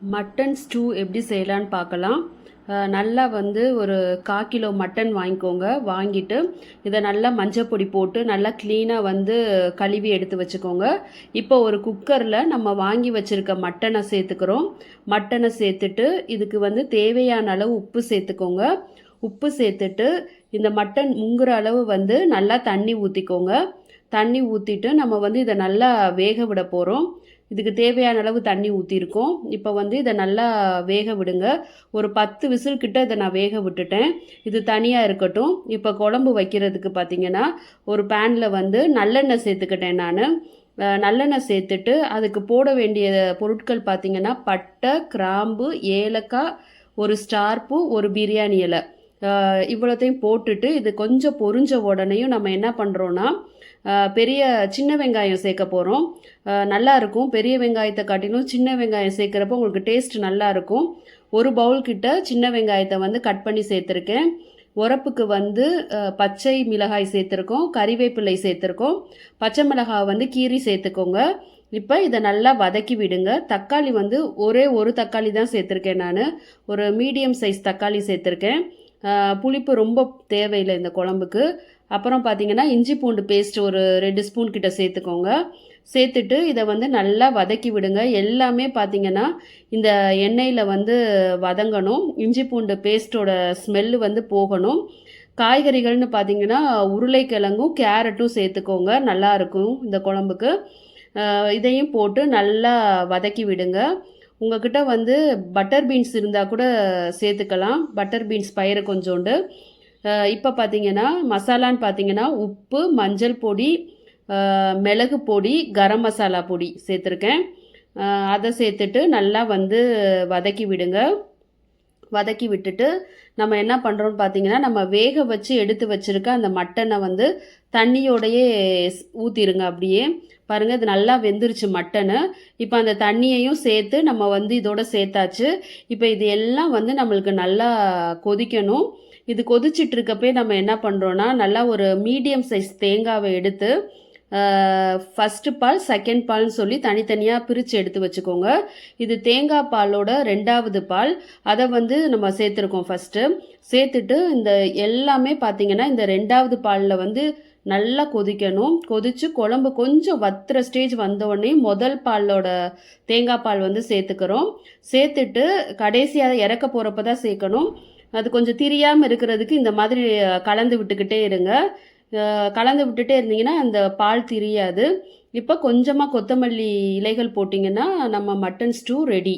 Mutton ஸ்டூ எப்படி செய்யலான்னு பார்க்கலாம். நல்லா வந்து ஒரு கால் கிலோ மட்டன் வாங்கிக்கோங்க. வாங்கிட்டு இதை நல்லா மஞ்சள் பொடி போட்டு நல்லா க்ளீனாக வந்து கழுவி எடுத்து வச்சுக்கோங்க. இப்போ ஒரு குக்கரில் நம்ம வாங்கி வச்சுருக்க மட்டனை சேர்த்துக்கிறோம். மட்டனை சேர்த்துட்டு இதுக்கு வந்து தேவையான அளவு உப்பு சேர்த்துக்கோங்க. உப்பு சேர்த்துட்டு இந்த மட்டன் முங்குற அளவு வந்து நல்லா தண்ணி ஊற்றிக்கோங்க தண்ணி ஊற்றிட்டு நம்ம வந்து இதை நல்லா வேக விட போகிறோம் இதுக்கு தேவையான அளவு தண்ணி ஊற்றிருக்கோம் இப்போ வந்து இதை நல்லா வேக விடுங்க. ஒரு பத்து விசில் கிட்ட இதை நான் வேக விட்டுட்டேன். இது தனியாக இருக்கட்டும். இப்போ குழம்பு வைக்கிறதுக்கு பார்த்தீங்கன்னா ஒரு பேனில் வந்து நல்லெண்ணெய் சேர்த்துக்கிட்டேன் நான். நல்லெண்ணெய் சேர்த்துட்டு அதுக்கு போட வேண்டிய பொருட்கள் பார்த்திங்கன்னா பட்டை கிராம்பு ஏலக்காய் ஒரு ஸ்டார்ப்பு ஒரு பிரியாணி இலை. இவ்வளோத்தையும் போட்டுட்டு இது கொஞ்சம் பொரிஞ்ச உடனேயும் நம்ம என்ன பண்ணுறோன்னா பெரிய சின்ன வெங்காயம் சேர்க்க போகிறோம் நல்லாயிருக்கும் பெரிய வெங்காயத்தை காட்டிலும் சின்ன வெங்காயம் சேர்க்குறப்போ உங்களுக்கு டேஸ்ட் நல்லாயிருக்கும் ஒரு பவுல் கிட்ட சின்ன வெங்காயத்தை வந்து கட் பண்ணி சேர்த்துருக்கேன். உரப்புக்கு வந்து பச்சை மிளகாய் சேர்த்துருக்கோம். கறிவேப்பிலை சேர்த்துருக்கோம். பச்சை மிளகாய் வந்து கீரி சேர்த்துக்கோங்க. இப்போ இதை நல்லா வதக்கி விடுங்க. தக்காளி வந்து ஒரே ஒரு தக்காளி தான் சேர்த்துருக்கேன் நான். ஒரு மீடியம் சைஸ் தக்காளி சேர்த்துருக்கேன். புளிப்பு ரொம்ப தேவையில்லை இந்த குழம்புக்கு. அப்புறம் பார்த்தீங்கன்னா இஞ்சி பூண்டு பேஸ்ட் ஒரு ரெண்டு ஸ்பூன் கிட்ட சேர்த்துக்கோங்க. சேர்த்துட்டு இதை வந்து நல்லா வதக்கி விடுங்க. எல்லாமே பார்த்தீங்கன்னா இந்த எண்ணெயில் வந்து வதங்கணும். இஞ்சி பூண்டு பேஸ்ட்டோட ஸ்மெல்லு வந்து போகணும். காய்கறிகள்னு பார்த்தீங்கன்னா உருளைக்கிழங்கும் கேரட்டும் சேர்த்துக்கோங்க. நல்லாயிருக்கும் இந்த குழம்புக்கு. இதையும் போட்டு நல்லா வதக்கி விடுங்க. உங்ககிட்ட வந்து பட்டர் பீன்ஸ் இருந்தால் கூட சேர்த்துக்கலாம். பட்டர் பீன்ஸ் பயிறு கொஞ்சோண்டு. இப்போ பார்த்தீங்கன்னா மசாலான்னு பார்த்தீங்கன்னா உப்பு மஞ்சள் பொடி மிளகு பொடி கரம் மசாலா பொடி சேர்த்துருக்கேன். அதை சேர்த்துட்டு நல்லா வந்து வதக்கி விடுங்க. வதக்கி விட்டுட்டு நம்ம என்ன பண்ணுறோம்னு பார்த்தீங்கன்னா நம்ம வேக வச்சு எடுத்து வச்சிருக்க அந்த மட்டனை வந்து தண்ணியோடையே ஊற்றிடுங்க ஊற்றிருங்க அப்படியே. பாருங்கள் இது நல்லா வெந்துருச்சு மட்டனு. இப்போ அந்த தண்ணியையும் சேர்த்து நம்ம வந்து இதோட சேர்த்தாச்சு. இப்போ இது எல்லாம் வந்து நம்மளுக்கு நல்லா கொதிக்கணும். இது கொதிச்சிட்டு இருக்கப்பே நம்ம என்ன பண்ணுறோன்னா நல்லா ஒரு மீடியம் சைஸ் தேங்காவை எடுத்து ஃபஸ்ட்டு பால் செகண்ட் பால்னு சொல்லி தனித்தனியாக பிரித்து எடுத்து வச்சுக்கோங்க. இது தேங்காய் பாலோட ரெண்டாவது பால். அதை வந்து நம்ம சேர்த்துருக்கோம் ஃபஸ்ட்டு சேர்த்துட்டு இந்த எல்லாமே பார்த்தீங்கன்னா இந்த ரெண்டாவது பாலில் வந்து நல்லா கொதிக்கணும். கொதித்து குழம்பு கொஞ்சம் வத்துற ஸ்டேஜ் வந்தோடனே முதல் பாலோட தேங்காய் பால் வந்து சேர்த்துக்கிறோம். சேர்த்துட்டு கடைசியாக இறக்க போகிறப்ப தான் சேர்க்கணும். அது கொஞ்சம் திரியாமல் இருக்கிறதுக்கு இந்த மாதிரி கலந்து விட்டுக்கிட்டே இருங்க. கலந்து விட்டுட்டே இருந்தீங்கன்னா அந்த பால் திரியாது. இப்போ கொஞ்சமாக கொத்தமல்லி இலைகள் போட்டிங்கன்னா நம்ம மட்டன் ஸ்டூ ரெடி.